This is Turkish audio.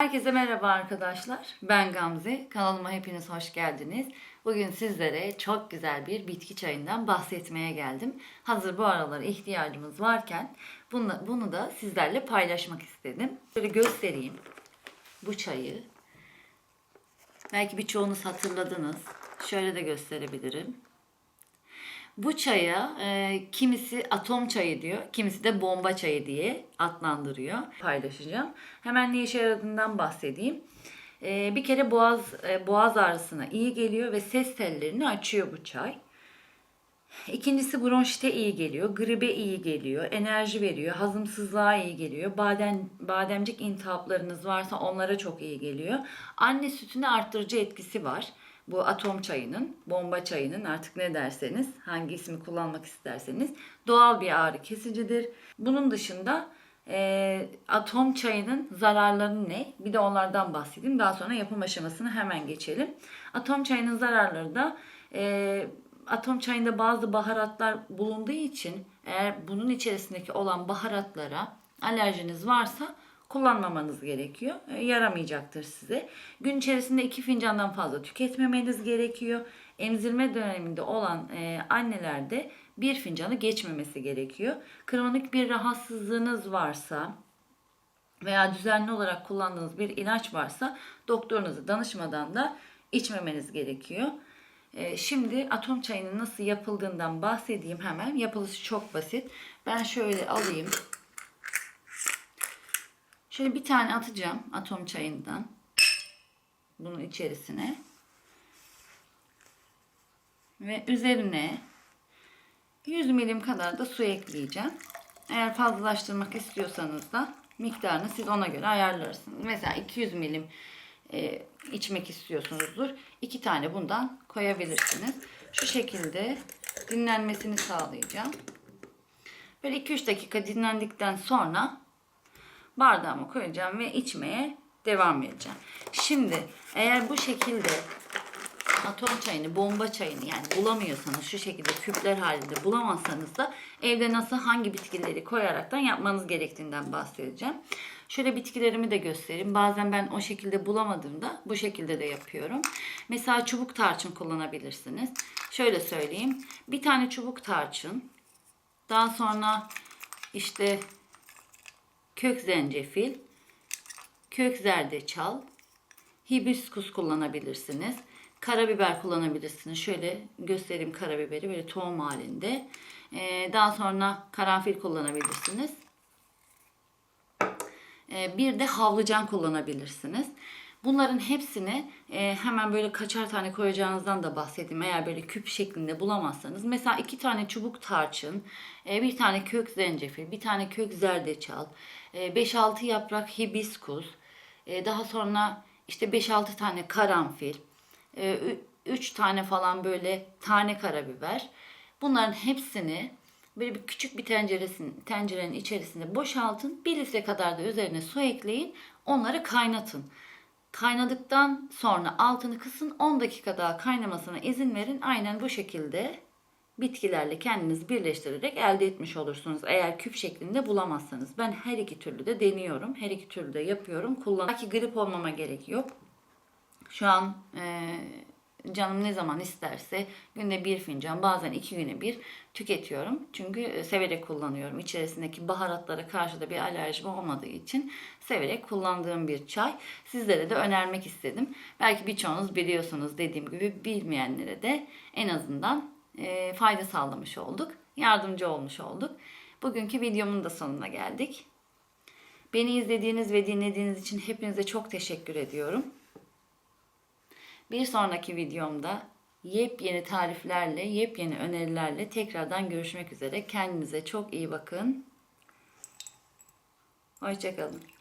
Herkese merhaba arkadaşlar. Ben Gamze. Kanalıma hepiniz hoş geldiniz. Bugün sizlere çok güzel bir bitki çayından bahsetmeye geldim. Hazır bu aralar ihtiyacımız varken bunu, bunu da sizlerle paylaşmak istedim. Şöyle göstereyim bu çayı. Belki birçoğunuz hatırladınız. Şöyle de gösterebilirim. Bu çaya e, kimisi atom çayı diyor, kimisi de bomba çayı diye adlandırıyor. Paylaşacağım. Hemen ne işe yaradığından bahsedeyim. E, bir kere boğaz e, boğaz ağrısına iyi geliyor ve ses tellerini açıyor bu çay. İkincisi bronşite iyi geliyor, gribe iyi geliyor, enerji veriyor, hazımsızlığa iyi geliyor. Badem, bademcik intihaplarınız varsa onlara çok iyi geliyor. Anne sütüne arttırıcı etkisi var. Bu atom çayının, bomba çayının artık ne derseniz, hangi ismi kullanmak isterseniz doğal bir ağrı kesicidir. Bunun dışında e, atom çayının zararları ne? Bir de onlardan bahsedeyim. Daha sonra yapım aşamasına hemen geçelim. Atom çayının zararları da e, atom çayında bazı baharatlar bulunduğu için eğer bunun içerisindeki olan baharatlara alerjiniz varsa kullanmamanız gerekiyor. E, yaramayacaktır size. Gün içerisinde iki fincandan fazla tüketmemeniz gerekiyor. Emzirme döneminde olan e, annelerde bir fincanı geçmemesi gerekiyor. Kronik bir rahatsızlığınız varsa veya düzenli olarak kullandığınız bir ilaç varsa doktorunuzu danışmadan da içmemeniz gerekiyor. E, Şimdi atom çayının nasıl yapıldığından bahsedeyim hemen. Yapılışı çok basit. Ben şöyle alayım. Şöyle bir tane atacağım atom çayından. Bunun içerisine. Ve üzerine 100 milim kadar da su ekleyeceğim. Eğer fazlalaştırmak istiyorsanız da miktarını siz ona göre ayarlarsınız. Mesela 200 milim e, içmek istiyorsunuzdur. İki tane bundan koyabilirsiniz. Şu şekilde dinlenmesini sağlayacağım. Böyle 2-3 dakika dinlendikten sonra bardağıma koyacağım ve içmeye devam edeceğim. Şimdi eğer bu şekilde atom çayını, bomba çayını yani bulamıyorsanız şu şekilde küpler halinde bulamazsanız da evde nasıl hangi bitkileri koyaraktan yapmanız gerektiğinden bahsedeceğim. Şöyle bitkilerimi de göstereyim. Bazen ben o şekilde bulamadığımda bu şekilde de yapıyorum. Mesela çubuk tarçın kullanabilirsiniz. Şöyle söyleyeyim. Bir tane çubuk tarçın. Daha sonra işte kök zencefil, kök zerdeçal, hibiskus kullanabilirsiniz. Karabiber kullanabilirsiniz. Şöyle göstereyim karabiberi böyle tohum halinde. Ee, daha sonra karanfil kullanabilirsiniz. Ee, bir de havlucan kullanabilirsiniz. Bunların hepsini e, hemen böyle kaçar tane koyacağınızdan da bahsedeyim. Eğer böyle küp şeklinde bulamazsanız. Mesela iki tane çubuk tarçın, e, bir tane kök zencefil, bir tane kök zerdeçal, e, 5-6 yaprak hibiskus, e, daha sonra işte 5-6 tane karanfil, 3 tane falan böyle tane karabiber. Bunların hepsini böyle bir küçük bir tenceresin, tencerenin içerisinde boşaltın. Bir litre kadar da üzerine su ekleyin. Onları kaynatın. Kaynadıktan sonra altını kısın 10 dakika daha kaynamasına izin verin. Aynen bu şekilde bitkilerle kendiniz birleştirerek elde etmiş olursunuz. Eğer küp şeklinde bulamazsanız. Ben her iki türlü de deniyorum. Her iki türlü de yapıyorum. Kullan Belki grip olmama gerek yok. Şu an e, canım ne zaman isterse günde bir fincan bazen iki güne bir tüketiyorum. Çünkü e, severek kullanıyorum. İçerisindeki baharatlara karşı da bir alerjim olmadığı için severek kullandığım bir çay. Sizlere de önermek istedim. Belki birçoğunuz biliyorsunuz dediğim gibi bilmeyenlere de en azından e, fayda sağlamış olduk. Yardımcı olmuş olduk. Bugünkü videomun da sonuna geldik. Beni izlediğiniz ve dinlediğiniz için hepinize çok teşekkür ediyorum. Bir sonraki videomda yepyeni tariflerle, yepyeni önerilerle tekrardan görüşmek üzere. Kendinize çok iyi bakın. Hoşçakalın.